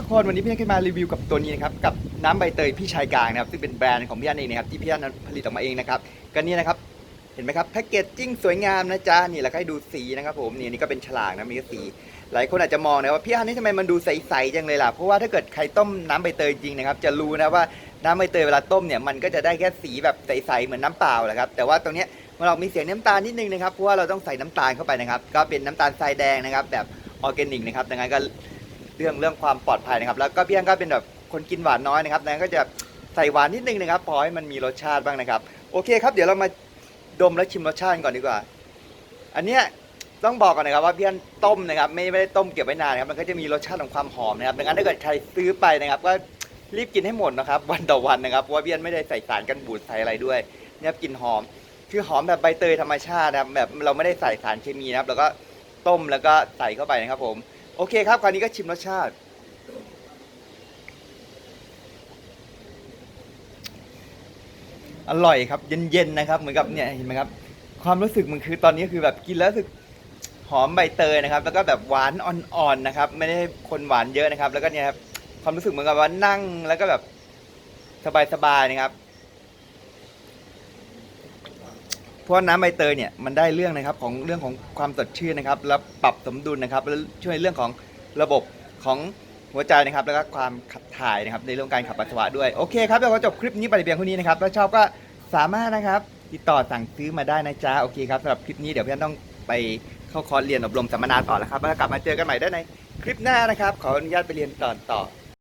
ทุกคนวันนี้พี่นันขึ้นมารีวิวกับตัวนี้นะครับกับน้ำใบเตยพี่ชายกลางนะครับซึ่งเป็นแบรนด์ของพี่อันเองนะครับที่พี่อันนั้นผลิตออกมาเองนะครับก็นี่นะครับเห็นไหมครับแพ็กเกจจิ้งสวยงามนะจ๊ะนี่แล้วก็ให้ดูสีนะครับผมนี่นี่ก็เป็นฉลากนะมีสี หลายคนอาจจะมองนะว่าพี่อันนี่ทำไมมันดูใสๆจังเลยล่ะเพราะว่าถ้าเกิดใครต้มน้ำใบเตยจริงนะครับจะรู้นะว่าน้ำใบเตยเวลาต้มเนี่ยมันก็จะได้แค่สีแบบใสๆเหมือนน้ำเปล่าแหละครับแต่ว่าตรงเนี้ยมันออกมีเสียงน้ำตาลนิดนึงนะครับเพราะว่าเราต้องใส่น้ำตาลเข้าไปนะครับก็เป็นน้ำตาลทรายแดงนะครับแบบออร์แกนิกนะครับดังนั้นก็ รื่องเรื่องความปลอดภัยนะครับ แล้วก็พี่อันก็เป็นแบบคนกินหวานน้อยนะครับนั้นก็จะใส่หวานนิดนึงนะครับพอให้มันมีรสชาติบ้างนะครับ โอเคครับ เดี๋ยวเรามาดมและชิมรสชาติก่อนดีกว่า อันเนี้ยต้องบอกก่อนนะครับว่าพี่อันต้มนะครับ ไม่ไม่ได้ต้มเก็บไว้นานนะครับ มันก็จะมีรสชาติของความหอมนะครับดังนั้นถ้าเกิดใครซื้อไปนะครับ ก็รีบกินให้หมดนะครับ วันต่อวันนะครับเพราะว่าพี่อันไม่ได้ใส่สารกันบูดใส่อะไรด้วยเนี่ยกลิ่นหอมคือหอมแบบใบเตยธรรมชาตินะครับแบบเราไม่ได้ใส่สารเคมีนะครับ แล้วก็ต้มแล้วก็ใส่เข้าไปนะครับผม โอเคครับคราวนี้ก็ชิมรสชาติ อร่อยครับ เย็นๆนะครับ เหมือนกับเนี่ยเห็นไหมครับ ความรู้สึกมันคือตอนนี้คือแบบกินแล้วรู้สึกหอมใบเตยนะครับ แล้วก็แบบหวานอ่อนๆนะครับ ไม่ได้คนหวานเยอะนะครับ แล้วก็เนี่ยครับความรู้สึกเหมือนกับว่านั่งแล้วก็แบบสบายๆนะครับ เพราะน้ำใบเตยเนี่ยมันได้เรื่องนะครับของเรื่องของความสดชื่นนะครับ แล้วปรับสมดุลนะครับแล้วช่วยเรื่องของระบบของหัวใจนะครับ แล้วก็ความขับถ่ายนะครับในเรื่องการขับปัสสาวะด้วยโอเคครับเดี๋ยวเราจบคลิปนี้ไปเพียงเท่านี้นะครับถ้าชอบก็สามารถนะครับติดต่อสั่งซื้อมาได้นะจ๊ะโอเคครับสำหรับคลิปนี้เดี๋ยวพี่อนต้องไปเข้าคอร์สเรียนอบรมสัมมนาต่อแล้วครับแล้วกลับมาเจอกันใหม่ได้ในคลิปหน้านะครับ ขออนุญาตไปเรียนต่อต่อ